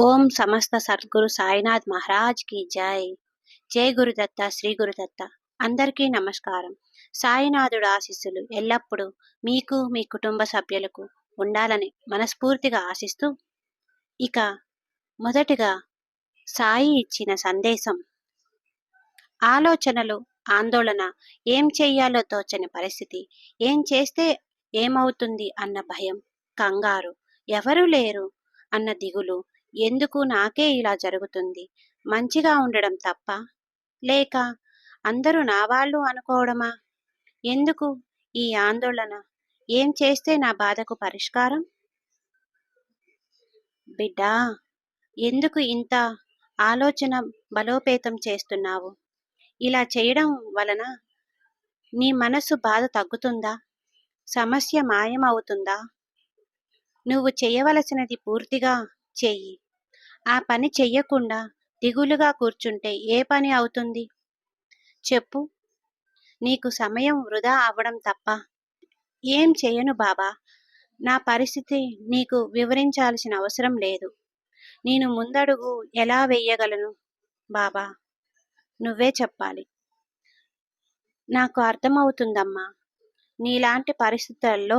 ఓం సమస్త సద్గురు సాయినాథ్ మహారాజ్కి జై. జై గురుదత్త శ్రీ గురుదత్త. అందరికీ నమస్కారం. సాయినాథుడు ఆశీస్సులు ఎల్లప్పుడూ మీకు మీ కుటుంబ సభ్యులకు ఉండాలని మనస్ఫూర్తిగా ఆశిస్తూ ఇక మొదటిగా సాయి ఇచ్చిన సందేశం. ఆలోచనలు ఆందోళన ఏం చెయ్యాలో తోచని పరిస్థితి ఏం చేస్తే ఏమవుతుంది అన్న భయం కంగారు ఎవరు లేరు అన్న దిగులు ఎందుకు నాకే ఇలా జరుగుతుంది? మంచిగా ఉండడం తప్ప. లేక అందరూ నా వాళ్ళు అనుకోవడమా? ఎందుకు ఈ ఆందోళన? ఏం చేస్తే నా బాధకు పరిష్కారం? బిడ్డా ఎందుకు ఇంత ఆలోచన బలోపేతం చేస్తున్నావు? ఇలా చేయడం వలన నీ మనసు బాధ తగ్గుతుందా? సమస్య మాయమవుతుందా? నువ్వు చేయవలసినది పూర్తిగా చెయ్యి. ఆ పని చెయ్యకుండా దిగులుగా కూర్చుంటే ఏ పని అవుతుంది? చెప్పు. నీకు సమయం వృధా అవ్వడం తప్ప. ఏం చేయను బాబా? నా పరిస్థితి నీకు వివరించాల్సిన అవసరం లేదు. నేను ముందడుగు ఎలా వెయ్యగలను బాబా? నువ్వే చెప్పాలి. నాకు అర్థమవుతుందమ్మా. నీలాంటి పరిస్థితుల్లో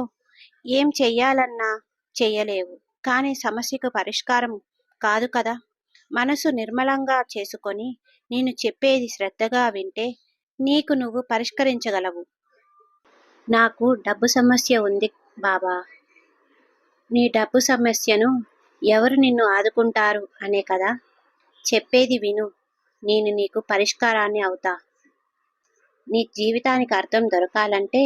ఏం చెయ్యాలన్నా చెయ్యలేవు. కానీ సమస్యకు పరిష్కారం కాదు కదా. మనసు నిర్మలంగా చేసుకొని నేను చెప్పేది శ్రద్ధగా వింటే నీకు నువ్వు పరిష్కరించగలవు. నాకు డబ్బు సమస్య ఉంది బాబా. నీ డబ్బు సమస్యను ఎవరు నిన్ను ఆదుకుంటారు అనే కదా. చెప్పేది విను. నేను నీకు పరిష్కారాన్ని అవుతా. నీ జీవితానికి అర్థం దొరకాలంటే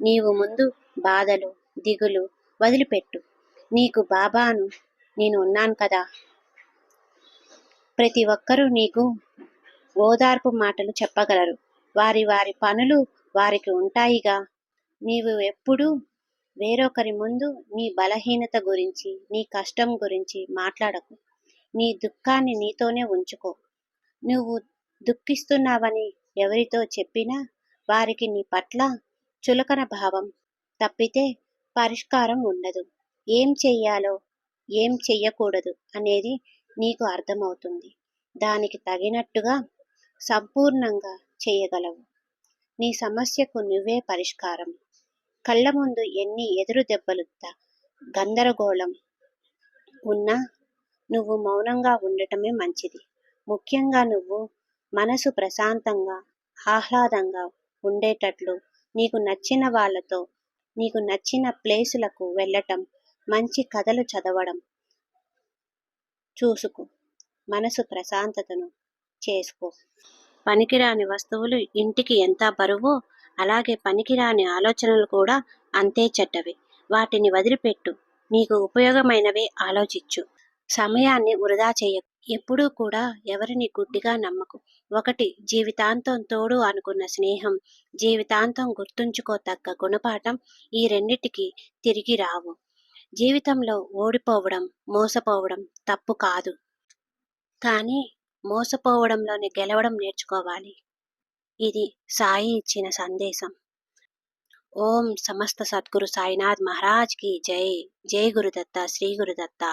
నీవు ముందు బాధలు దిగులు వదిలిపెట్టు. నీకు బాబాను నేను ఉన్నాను కదా. ప్రతి ఒక్కరూ నీకు ఓదార్పు మాటలు చెప్పగలరు. వారి వారి పనులు వారికి ఉంటాయిగా. నీవు ఎప్పుడూ వేరొకరి ముందు నీ బలహీనత గురించి నీ కష్టం గురించి మాట్లాడకు. నీ దుఃఖాన్ని నీతోనే ఉంచుకో. నువ్వు దుఃఖిస్తున్నావని ఎవరితో చెప్పినా వారికి నీ పట్ల చులకన భావం తప్పితే పరిష్కారం ఉండదు. ఏం చెయ్యాలో ఏం చెయ్యకూడదు అనేది నీకు అర్థమవుతుంది. దానికి తగినట్టుగా సంపూర్ణంగా చేయగలవు. నీ సమస్యకు నువ్వే పరిష్కారం. కళ్ళ ముందు ఎన్ని ఎదురు దెబ్బలు గందరగోళం ఉన్నా నువ్వు మౌనంగా ఉండటమే మంచిది. ముఖ్యంగా నువ్వు మనసు ప్రశాంతంగా ఆహ్లాదంగా ఉండేటట్లు నీకు నచ్చిన వాళ్ళతో నీకు నచ్చిన ప్లేసులకు వెళ్ళటం మంచి కథలు చదవడం. చూసుకో. మనసు ప్రశాంతతను చేసుకో. పనికిరాని వస్తువులు ఇంటికి ఎంత బరువో అలాగే పనికిరాని ఆలోచనలు కూడా అంతే చెడ్డవి. వాటిని వదిలిపెట్టు. నీకు ఉపయోగమైనవే ఆలోచించు. సమయాన్ని వృధా చేయ ఎప్పుడూ కూడా ఎవరిని గుడ్డిగా నమ్మకు. ఒకటి జీవితాంతం తోడు అనుకున్న స్నేహం. జీవితాంతం గుర్తుంచుకోతగ్గ గుణపాఠం ఈ రెండిటికి తిరిగి రావు. జీవితంలో ఓడిపోవడం మోసపోవడం తప్పు కాదు. కానీ మోసపోవడంలోని గెలవడం నేర్చుకోవాలి. ఇది సాయి ఇచ్చిన సందేశం. ఓం సమస్త సద్గురు సాయినాథ్ మహారాజ్కి జై. జై గురుదత్త శ్రీ గురుదత్త.